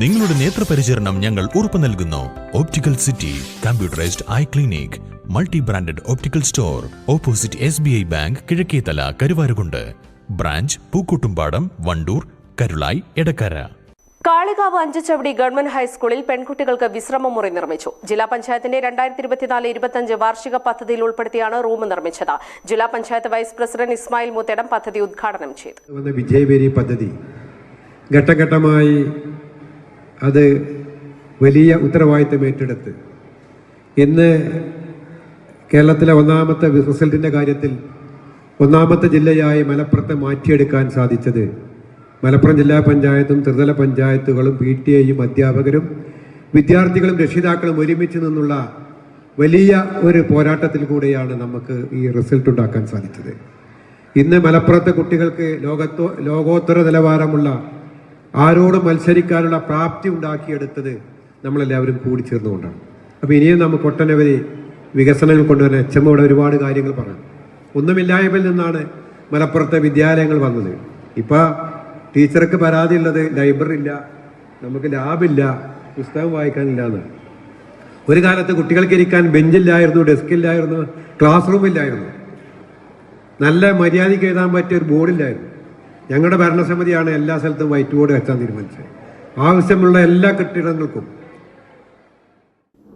നിങ്ങളുടെ നേത്രപരിചരണം ഞങ്ങൾ ഉറപ്പു നൽകുന്നു. Optical city computerised eye clinic multi branded optical store opposite S B I bank Kizhakkethala Karuvarakundu branch Pookkottumpadam Wandoor Karulai Edakkara Kalikavu Anchachavadi government ഹൈസ്കൂളിൽ പെൺകുട്ടികൾക്ക് വിശ്രമമുറി നിർമ്മിച്ചു. ജില്ലാ പഞ്ചായത്തിന്റെ രണ്ടായിരത്തി ഇരുപത്തിനാല് ഇരുപത്തിയഞ്ച് വാർഷിക പദ്ധതിയിൽ ഉൾപ്പെടുത്തിയാണ് റൂം നിർമ്മിച്ചത്. ജില്ലാ പഞ്ചായത്ത് വൈസ് പ്രസിഡന്റ് ഇസ്മായിൽ മുത്തേടം പദ്ധതി ഉദ്ഘാടനം ചെയ്തു. വന്ന വിജയവേരി പദ്ധതി ഘട്ടഘട്ടമായി അത് വലിയ ഉത്തരവാദിത്തം ഏറ്റെടുത്ത്. ഇന്ന് കേരളത്തിലെ ഒന്നാമത്തെ റിസൾട്ടിന്റെ കാര്യത്തിൽ ഒന്നാമത്തെ ജില്ലയായി മലപ്പുറത്തെ മാറ്റിയെടുക്കാൻ സാധിച്ചത് മലപ്പുറം ജില്ലാ പഞ്ചായത്തും ത്രിതല പഞ്ചായത്തുകളും പി ടി ഐയും അധ്യാപകരും വിദ്യാർത്ഥികളും രക്ഷിതാക്കളും ഒരുമിച്ച് നിന്നുള്ള വലിയ ഒരു പോരാട്ടത്തിൽ കൂടെയാണ് നമുക്ക് ഈ റിസൾട്ട് ഉണ്ടാക്കാൻ സാധിച്ചത്. ഇന്ന് മലപ്പുറത്തെ കുട്ടികൾക്ക് ലോകത്തോ ലോകോത്തര നിലവാരമുള്ള ആരോടും മത്സരിക്കാനുള്ള പ്രാപ്തി ഉണ്ടാക്കിയെടുത്തത് നമ്മളെല്ലാവരും കൂടി ചേർന്നുകൊണ്ടാണ്. അപ്പോൾ ഇനിയും നമുക്ക് ഒട്ടനവധി വികസനങ്ങൾ കൊണ്ടുവരാൻ എച്ച് എം ഇവിടെ ഒരുപാട് കാര്യങ്ങൾ പറഞ്ഞു. ഒന്നുമില്ലായ്മയിൽ നിന്നാണ് മലപ്പുറത്തെ വിദ്യാലയങ്ങൾ വന്നത്. ഇപ്പോൾ ടീച്ചർക്ക് പരാതി ഉള്ളത് ലൈബ്രറി ഇല്ല നമുക്ക് ലാബില്ല പുസ്തകം വായിക്കാനില്ല എന്നാണ് ഒരു കാലത്ത് കുട്ടികൾക്ക് ഇരിക്കാൻ ബെഞ്ചില്ലായിരുന്നു ഡെസ്കില്ലായിരുന്നു ക്ലാസ് റൂമില്ലായിരുന്നു നല്ല മര്യാദയ്ക്ക് എഴുതാൻ പറ്റിയ ഒരു ബോർഡില്ലായിരുന്നു ഞങ്ങളുടെ ഭരണസമിതിയാണ് എല്ലാ സ്ഥലത്തും വൈറ്റ് ബോർഡ് വെച്ചാൽ തീരുമാനിച്ചത്. ആവശ്യമുള്ള എല്ലാ കെട്ടിടങ്ങൾക്കും.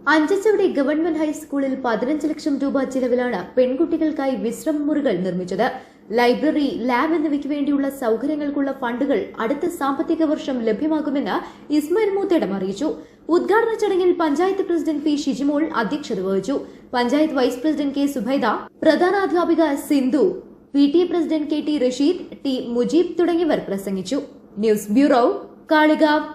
അഞ്ചച്ചവടി ഗവൺമെന്റ് ഹൈസ്കൂളിൽ പതിനഞ്ച് ലക്ഷം രൂപ ചിലവിലാണ് പെൺകുട്ടികൾക്കായി വിശ്രമ മുറികൾ നിർമ്മിച്ചത്. ലൈബ്രറി ലാബ് എന്നിവയ്ക്ക് വേണ്ടിയുള്ള സൌകര്യങ്ങൾക്കുള്ള ഫണ്ടുകൾ അടുത്ത സാമ്പത്തിക വർഷം ലഭ്യമാകുമെന്ന് ഇസ്മായിൽ മൂത്തേടം അറിയിച്ചു. ഉദ്ഘാടന ചടങ്ങിൽ പഞ്ചായത്ത് പ്രസിഡന്റ് പി ഷിജിമോൾ അധ്യക്ഷത വഹിച്ചു. Panchayat vice president K Subaida പ്രധാനാധ്യാപിക Sindhu P T president K T Rasheed T Mujeeb തുടങ്ങിയവർ പ്രസംഗിച്ചു. News bureau Kalikavu.